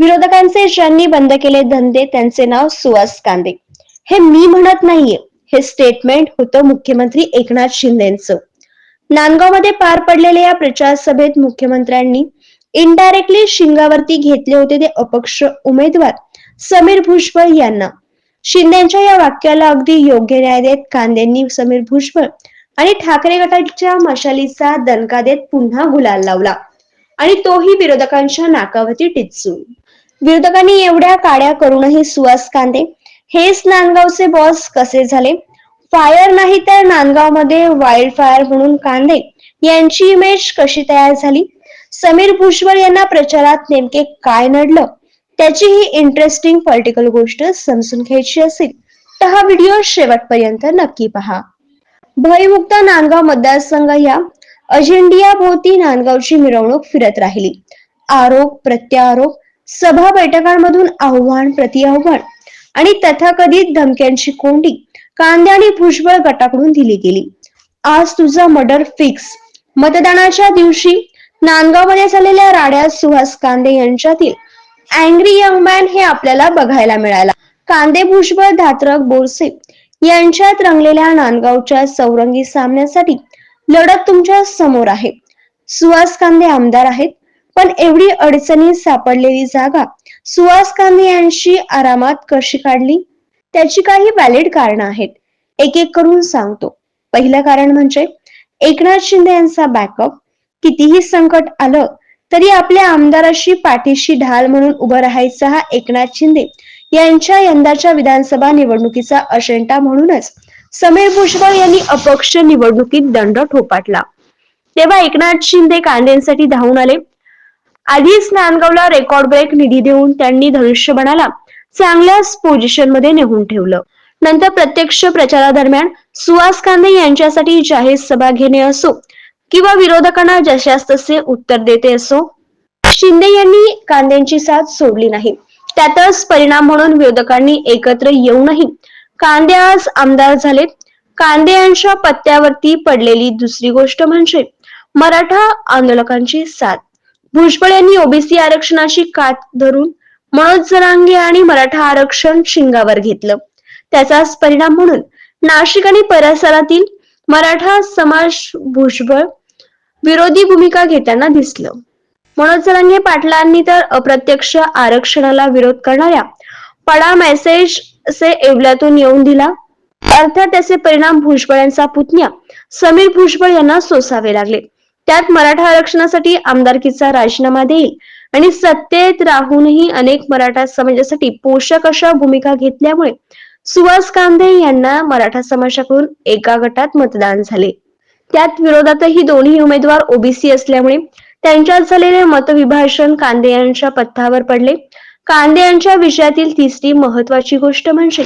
विरोधकांचे ज्यांनी बंद केले धंदे त्यांचे नाव सुहास कांदे. हे मी म्हणत नाहीये. हे स्टेटमेंट होतं मुख्यमंत्री एकनाथ शिंदेचं. नांदगावमध्ये पार पडलेल्या या प्रचार सभेत मुख्यमंत्र्यांनी इनडायरेक्टली शिंगावरती घेतले होते ते अपक्ष उमेदवार समीर भुजबळ यांना. शिंदेच्या या वाक्याला अगदी योग्य न्याय देत कांदेंनी समीर भुजबळ आणि ठाकरे गटाच्या मशालीचा दणका देत पुन्हा गुलाल लावला. आणि तोही विरोधकांच्या नाकावरती टिचून. विरोधकांनी एवढ्या काड्या करूनही सुहास कांदे हेच नांदगावचे बॉस कसे झाले? फायर नाही तर नांदगावमध्ये वाईल्ड फायर म्हणून कांदे यांची इमेज कशी तयार झाली? समीर भुजबळ यांना प्रचारात नेमके काय नडलं? त्याची ही इंटरेस्टिंग पॉलिटिकल गोष्ट समजून घ्यायची असेल तर हा व्हिडिओ शेवटपर्यंत नक्की पहा. भयमुक्त नांदगाव मतदारसंघ या अजेंडियाभोवती नांदगावची मिरवणूक फिरत राहिली. आरोप प्रत्यारोप सभा बैठकांमधून आव्हान प्रतिआव्हान आणि तथाकथित धमक्यांची कोंडी कांदे आणि भुजबळ गटाकडून दिली गेली. आज तुझा मर्डर फिक्स. मतदानाच्या दिवशी नांदगावमध्ये झालेल्या राड्या सुहास कांदे यांच्यातील अँग्री यंग मॅन हे आपल्याला बघायला मिळाला. कांदे भुजबळ धात्रक बोरसे यांच्यात रंगलेल्या नांदगावच्या चौरंगी सामन्यासाठी लढत तुमच्यासमोर आहे. सुहास कांदे आमदार आहेत पण एवढी अडचणी सापडलेली जागा सुहास कांदे यांची आरामात कशी काढली? त्याची काही व्हॅलिड कारण आहेत. एक एक करून सांगतो. पहिलं कारण म्हणजे एकनाथ शिंदे यांचा बॅकअप कितीही संकट आलं तरी आपल्या आमदाराशी पाठीशी ढाल म्हणून उभं राहायचा हा एकनाथ शिंदे यांच्या यंदाच्या विधानसभा निवडणुकीचा अजेंडा म्हणूनच समीर भुजबळ यांनी अपक्ष निवडणुकीत दंड ठोपाटला. तेव्हा एकनाथ शिंदे कांद्यांसाठी धावून आले. आधीच नांदगावला रेकॉर्ड ब्रेक निधी देऊन त्यांनी धनुष्यबाणाला चांगल्याच पोझिशनमध्ये नेऊन ठेवलं. नंतर प्रत्यक्ष प्रचारादरम्यान सुहास कांदे यांच्यासाठी जाहीर सभा घेणे असो किंवा विरोधकांना जशास तसे उत्तर देते असो शिंदे यांनी कांद्यांची साथ सोडली नाही. त्यातच परिणाम म्हणून विरोधकांनी एकत्र येऊनही कांदे आज आमदार झालेत. कांदे यांच्या पत्त्यावरती पडलेली दुसरी गोष्ट म्हणजे मराठा आंदोलकांची साथ. भुजबळ यांनी ओबीसी आरक्षणाची कात धरून मनोज जरांगे आणि मराठा आरक्षण शिंगावर घेतलं. त्याचाच परिणाम म्हणून नाशिक आणि परिसरातील मराठा समाज भुजबळ विरोधी भूमिका घेताना दिसलं. मनोज जरांगे पाटलांनी तर अप्रत्यक्ष आरक्षणाला विरोध करणाऱ्या पडा मेसेज असे येवल्यातून येऊन दिला. अर्थात त्याचे परिणाम भुजबळ यांचा पुतण्या समीर भुजबळ यांना सोसावे लागले. त्यात मराठा आरक्षणासाठी आमदारकीचा राजीनामा देईल आणि सत्तेत राहूनही अनेक मराठा समाजासाठी पोषक अशा भूमिका घेतल्यामुळे सुहास कांदे यांना मराठा समाजाकडून एका गटात मतदान झाले. त्यात विरोधातही दोन्ही उमेदवार ओबीसी असल्यामुळे त्यांच्यात झालेले मतविभाषण कांदे यांच्या पथ्यावर पडले. कांदे यांच्या विषयातील तिसरी महत्वाची गोष्ट म्हणजे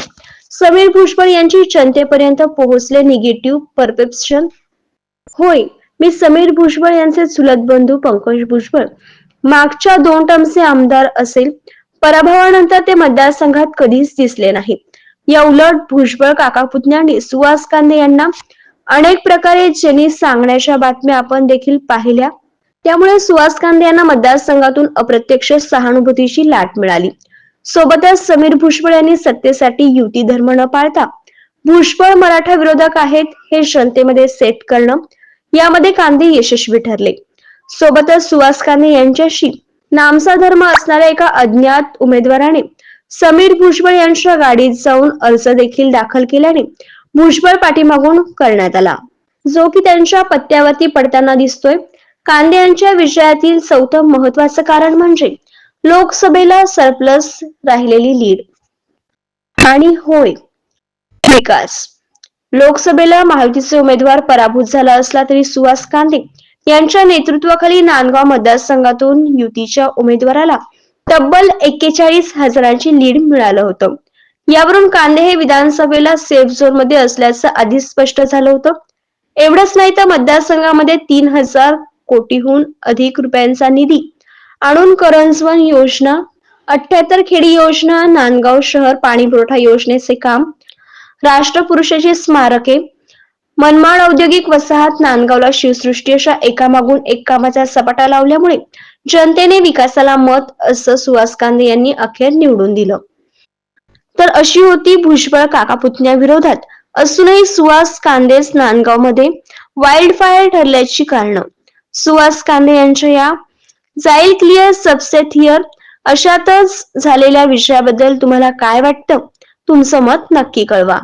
समीर भुजबळ यांची जनतेपर्यंत पोहोचले निगेटिव्ह परसेप्शन होय मी समीर भुजबळ यांचे चुलत बंधू पंकज भुजबळ. मागच्या दोन टर्मचे आमदार असेल. पराभवानंतर ते मतदारसंघात कधीच दिसले नाही. या उलट भुजबळ काका पुतण्याने सुहास कांदे यांना अनेक प्रकारे ज्यांनी सांगण्याच्या बातम्या आपण देखील पाहिल्या. त्यामुळे सुहास कांदे यांना मतदारसंघातून अप्रत्यक्ष सहानुभूतीची लाट मिळाली. सोबतच समीर भुजबळ यांनी सत्तेसाठी युती धर्म न पाळता भुजबळ मराठा विरोधक आहेत हे जनतेमध्ये सेट करणं यामध्ये कांदे यशस्वी ठरले. सोबतच सुहास कांदे यांच्याशी नामसा धर्म असणाऱ्या एका अज्ञात उमेदवाराने समीर भुजबळ यांच्या गाडीत जाऊन अर्ज देखील दाखल केल्याने भुजबळ पाठीमागून करण्यात आला. जो की त्यांच्या पत्त्यावरती पडताना दिसतोय. कांदे यांच्या विजयातील चौथं महत्वाचं कारण म्हणजे लोकसभेला सरप्लस राहिलेली लीड. आणि होय विकास. लोकसभेला महायुतीचे उमेदवार पराभूत झाला असला तरी सुहास कांदे यांच्या नेतृत्वाखाली नांदगाव मतदारसंघातून युतीच्या उमेदवाराला तब्बल एक्केचाळीस हजारांची लीड मिळालं होतं. यावरून कांदे हे विधानसभेला सेफ झोनमध्ये असल्याचं आधीच स्पष्ट झालं होतं. एवढंच नाही तर मतदारसंघामध्ये तीन हजार कोटीहून अधिक रुपयांचा निधी. आणून करंजवन योजना अठ्याहत्तर खेडी योजना नांदगाव शहर पाणी पुरवठा योजनेचे काम राष्ट्रपुरुषाचे स्मारके मनमाड औद्योगिक वसाहत नांदगावला शिवसृष्टी अशा एकामागून एक कामाचा सपाटा लावल्यामुळे जनतेने विकासाला मत असं सुहास कांदे यांनी अखेर निवडून दिलं. तर अशी होती भुजबळ काका पुतण्या विरोधात. असूनही सुहास कांदेस नांदगावमध्ये वाईल्ड फायर ठरल्याची कारणं. सुहास कांदे यांच्या या जाईल क्लिअर सबसेट हिअर अशातच झालेल्या विषयाबद्दल तुम्हाला काय वाटतं? तुमचं मत नक्की कळवा.